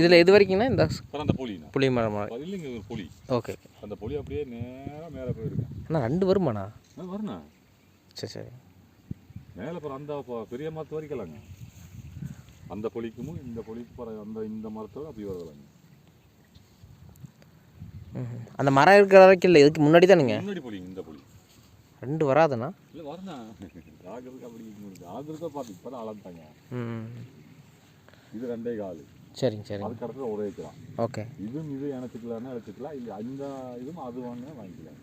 இதில் எது வரைக்கும்னா இந்த அந்த பொலிண்ணா புளி மரம் இல்லைங்க ஒரு பொலி. ஓகே. அந்த பொலி அப்படியே நேராக மேலே போயிருக்கேன் அண்ணா ரெண்டு வருமாண்ணா? வரண்ணா? சரி சரி. மேலே அப்புறம் அந்த பெரிய மரத்து வரைக்கலாங்க. அந்த பொலிக்கும் இந்த பொலிக்கு போகிற அந்த இந்த மரத்தோட அப்படி வருதலாங்க. ம் அந்த மரம் இருக்கிற வரைக்கும் இல்லை இதுக்கு முன்னாடி தானுங்க? முன்னாடி பொலிங்க இந்த பொலி. ரெண்டு வராதுண்ணா? இல்லை வரண்ணா. ஆகிறதுக்கு அப்படி ஆகிறதுக்கா பார்த்து இப்போ தான் அளந்தாங்க ம் இது ரெண்டே கால். சரிங்க சரிங்க. அதுக்கு அடுத்து ஒரு ஏக்கரா ஓகே. இதுவும் இது இணைச்சிக்கலாம்னா இணைச்சிக்கலாம். இல்லை அந்த இதுவும் அது வாங்க வாங்கிக்கலாம்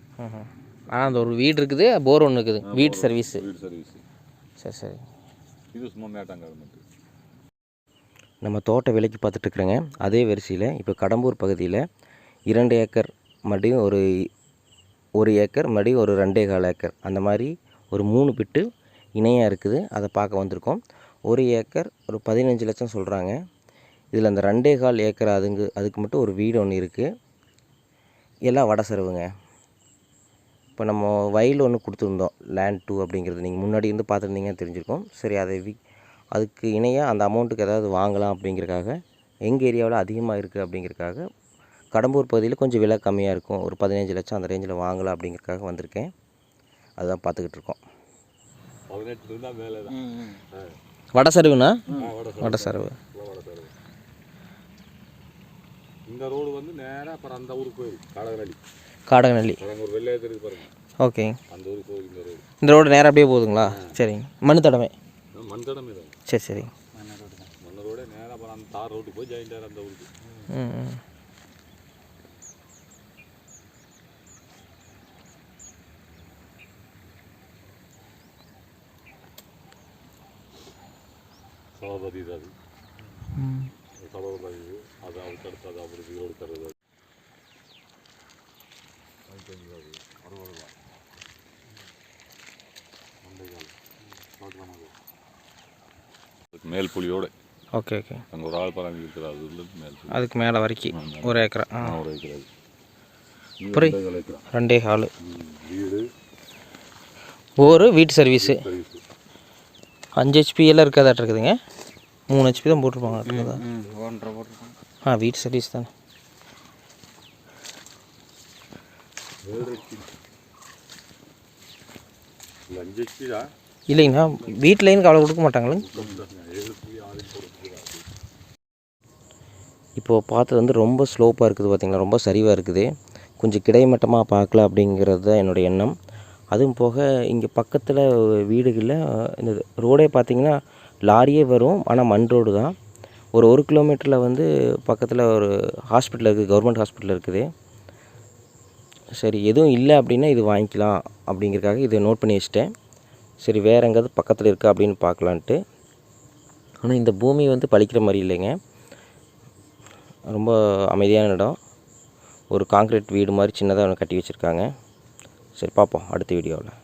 ஆனால் அந்த ஒரு வீடு இருக்குது போர் ஒன்று இருக்குது. வீட்டு சர்வீஸு வீடு சர்வீஸ் சரி சரி. இது சும்மா மேட்டாங்காடு மட்டும் நம்ம தோட்ட விலைக்கு பார்த்துட்டு இருக்கிறோங்க. அதே வரிசையில் இப்போ கடம்பூர் பகுதியில் இரண்டு ஏக்கர் மறுபடியும் ஒரு ஒரு ஏக்கர் மறுபடியும் ஒரு ரெண்டே கால் ஏக்கர். அந்த மாதிரி ஒரு மூணு பிட்டு இணையாக இருக்குது. அதை பார்க்க வந்திருக்கோம். ஒரு ஏக்கர் ஒரு பதினஞ்சு லட்சம் சொல்கிறாங்க இதில் அந்த ரெண்டே கால் ஏக்கர் அதுங்க அதுக்கு மட்டும் ஒரு வீடு ஒன்று இருக்குது எல்லாம் வட செலவுங்க இப்போ நம்ம வயல் ஒன்று கொடுத்துருந்தோம் லேண்ட் டூ அப்படிங்கிறது. நீங்கள் முன்னாடி இருந்து பார்த்துருந்தீங்கன்னு தெரிஞ்சிருக்கும். சரி அதை வி அதுக்கு இணையாக அந்த அமௌண்ட்டுக்கு ஏதாவது வாங்கலாம் அப்படிங்கிறக்காக எங்கள் ஏரியாவில் அதிகமாக இருக்குது அப்படிங்கிறக்காக கடம்பூர் பகுதியில் கொஞ்சம் விலை கம்மியாக இருக்கும். ஒரு பதினஞ்சு லட்சம் அந்த ரேஞ்சில் வாங்கலாம் அப்படிங்கிறக்காக வந்திருக்கேன். அதுதான் பார்த்துக்கிட்டு இருக்கோம். வட சருவுண்ணா வட சருவு வட சர்வீஸ் இந்த ரோடு வந்து நேராக அப்புறம் அந்த ஊருக்கு போயிருக்கு காடகநல்லி. காடகநல்லி. ஒரு வெள்ளையத்து இருக்கு பாருங்க. ஓகே. அந்த ஊருக்கு போகுது இந்த ரோடு. இந்த ரோடு நேராக அப்படியே போகுதுங்களா? சரிங்க. மண் தடவை. மண் தடமே தான். சரி சரி. மண் ரோடே நேராக அப்புறம் அந்த தார் ரோட்டுக்கு போய் ஜாயிண்டார் அந்த ஊருக்கு. ம் ம். சபாபதி இது அது ம் சபாபதி இது அது அதுக்கு அடுத்து அது அப்படி ரோடு தர்றது அறுபது ரூபா மேல் புலியோட. Okay okay. அங்கே ஒரு ஆள் பராமரி இருக்கிற அது உள்ள மேல் அதுக்கு மேலே வரைக்கும் ஒரு ஏக்கரா. ஆ. ஒரு ஏக்கர். புரி- ரெண்டே ஹாலு வீடு. ஒரு வீட்டு சர்வீஸு சர்வீஸ் அஞ்சு ஹெச்பி எல்லாம் இருக்காதாட்டு இருக்குதுங்க. மூணு ஹெச்பி தான் போட்டிருப்பாங்க ஒன்றரை போட்டிருக்கோம் ஆ வீட்டு சர்வீஸ் தானே. இல்லைங்கண்ணா வீட்டிலேருந்து அவ்வளோ கொடுக்க மாட்டாங்களே? இப்போது பார்த்தது வந்து ரொம்ப ஸ்லோப்பாக இருக்குது பார்த்தீங்களா ரொம்ப சரிவாக இருக்குது. கொஞ்சம் கிடைமட்டமாக பார்க்கல அப்படிங்கிறது தான் என்னோடய எண்ணம். அதுவும் போக இங்கே பக்கத்தில் வீடுகளில் இந்த ரோடே பார்த்தீங்கன்னா லாரியே வரும் ஆனால் மண் ரோடு தான். ஒரு ஒரு கிலோமீட்டரில் வந்து பக்கத்தில் ஒரு ஹாஸ்பிட்டல் இருக்குது கவர்மெண்ட் ஹாஸ்பிட்டல் இருக்குது. சரி எதுவும் இல்லை அப்படின்னா இது வாங்கிக்கலாம் அப்படிங்கிறதுக்காக இதை நோட் பண்ணி வச்சிட்டேன். சரி வேறு எங்கேயாவது பக்கத்தில் இருக்கா அப்படின்னு பார்க்கலான்ட்டு. ஆனால் இந்த பூமி வந்து பழிக்கிற மாதிரி இல்லைங்க. ரொம்ப அமைதியான இடம். ஒரு காங்க்ரீட் வீடு மாதிரி சின்னதாக ஒன்று கட்டி வச்சுருக்காங்க. சரி பார்ப்போம் அடுத்த வீடியோவில்